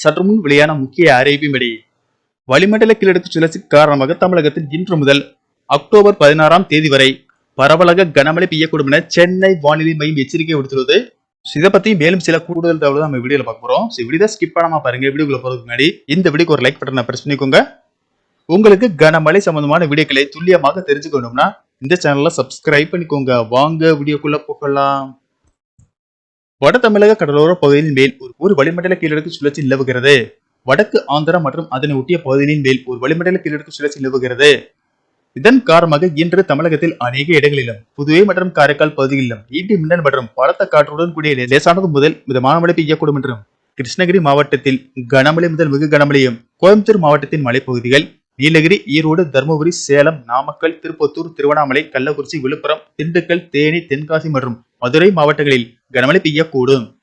சற்று முன் வெளியான முக்கிய அறிவிப்பின்படி வளிமண்டல கிழக்கு சுழற்சி காரணமாக தமிழகத்தில் இன்று முதல் அக்டோபர் பதினாறாம் தேதி வரை பரவலாக கனமழை பெய்யக்கூடும் என சென்னை வானிலை மையம் எச்சரிக்கை விடுத்துள்ளது. இதை பத்தி மேலும் சில கூடுதல் தகவல் நம்ம வீடியோல பார்க்க போறோம். ஸோ வீடியோ ஸ்கிப் பண்ணாம பாருங்க. வீடியோக்குள்ள போறதுக்கு முன்னாடி இந்த வீடியோக்கு ஒரு லைக் பட்டனை பிரஸ் பண்ணிக்கோங்க. உங்களுக்கு கனமழை சம்பந்தமான வீடியோக்களை துல்லியமாக தெரிஞ்சுக்கணும்னா இந்த சேனலை சப்ஸ்கிரைப் பண்ணிக்கோங்க. வாங்க வீடியோக்குள்ள போகலாம். வட தமிழக கடலோர பகுதியின் மேல் ஒரு- ஒரு வளிமண்டல கீழடுக்கு சுழற்சி நிலவுகிறது. வடக்கு ஆந்திரா மற்றும் அதனை ஒட்டிய பகுதியின் மேல் ஒரு வளிமண்டல கீழடுக்கு சுழற்சி நிலவுகிறது. இதன் காரணமாக இன்று தமிழகத்தில் அநேக இடங்களிலும் புதுவை மற்றும் காரைக்கால் பகுதிகளிலும் ஈட்டி மின்னல் மற்றும் பலத்த காற்றுடன் கூடிய லேசானது முதல் மிதமான மழை பெய்யக்கூடும் என்றும் கிருஷ்ணகிரி மாவட்டத்தில் கனமழை முதல் மிக கனமழையும் கோயம்புத்தூர் மாவட்டத்தின் மலைப்பகுதிகள் நீலகிரி ஈரோடு தருமபுரி சேலம் நாமக்கல் திருப்பத்தூர் திருவண்ணாமலை கள்ளக்குறிச்சி விழுப்புரம் திண்டுக்கல் தேனி தென்காசி மற்றும் மதுரை மாவட்டங்களில் கனமழை பெய்யக்கூடும்.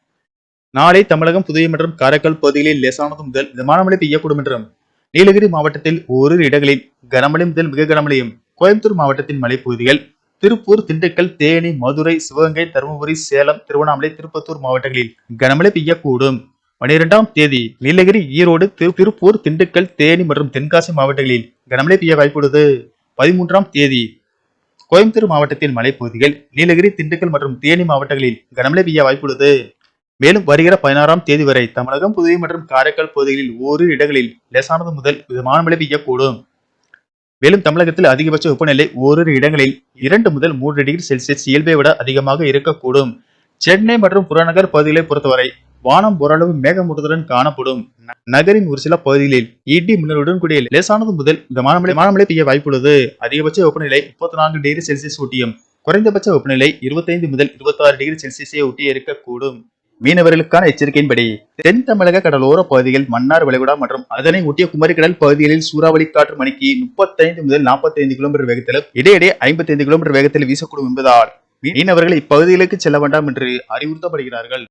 நாளை தமிழகம் புதுவை மற்றும் காரைக்கால் பகுதிகளில் லேசானது முதல் மிதமான மழை பெய்யக்கூடும் என்றும் நீலகிரி மாவட்டத்தில் ஓரிரு இடங்களில் கனமழை முதல் மிக கனமழையும் கோயம்புத்தூர் மாவட்டத்தின் மலைப்பகுதிகள் திருப்பூர் திண்டுக்கல் தேனி மதுரை சிவகங்கை தருமபுரி சேலம் திருவண்ணாமலை திருப்பத்தூர் மாவட்டங்களில் கனமழை பெய்யக்கூடும். பனிரெண்டாம் தேதி நீலகிரி ஈரோடு திரு- திருப்பூர் திண்டுக்கல் தேனி மற்றும் தென்காசி மாவட்டங்களில் கனமழை பெய்ய வாய்ப்புள்ளது. பதிமூன்றாம் தேதி கோயம்புத்தூர் மாவட்டத்தின் மலைப்பகுதிகள் நீலகிரி திண்டுக்கல் மற்றும் தேனி மாவட்டங்களில் கனமழை பெய்ய வாய்ப்புள்ளது. மேலும் வருகிற பதினாறாம் தேதி வரை தமிழகம் புதுவை மற்றும் காரைக்கால் பகுதிகளில் ஓரிரு இடங்களில் லேசானது முதல் மிதமான மழை பெய்யக்கூடும். மேலும் தமிழகத்தில் அதிகபட்ச வெப்பநிலை ஓரிரு இடங்களில் இரண்டு முதல் மூன்று டிகிரி செல்சியஸ் இயல்பை விட அதிகமாக இருக்கக்கூடும். சென்னை மற்றும் புறநகர் பகுதிகளை பொறுத்தவரை வானம் ஓரளவு மேகமூட்டத்துடன் காணப்படும். நகரின் ஒரு சில பகுதிகளில் இடி மின்னலுடன் கூடிய லேசானது முதல் இந்த மழை மிதமான மழை பெய்ய வாய்ப்புள்ளது. அதிகபட்ச வெப்பநிலை முப்பத்தி நான்கு டிகிரி செல்சியஸ் ஒட்டியும் குறைந்தபட்ச வெப்பநிலை இருபத்தைந்து முதல் இருபத்தாறு டிகிரி செல்சியஸை ஒட்டி இருக்கக்கூடும். மீனவர்களுக்கான எச்சரிக்கையின்படி தென் தமிழக கடலோர பகுதிகள் மன்னார் வளைகுடா மற்றும் அதனை ஒட்டிய குமரிக்கடல் பகுதிகளில் சூறாவளி காற்று மணிக்கு முப்பத்தைந்து முதல் 45 கிலோமீட்டர் வேகத்திலும் இடையிடையே 55 கிலோமீட்டர் வேகத்தில் வீசக்கூடும் என்பதால் மீனவர்கள் இப்பகுதிகளுக்கு செல்ல வேண்டாம் என்று அறிவுறுத்தப்படுகிறார்கள்.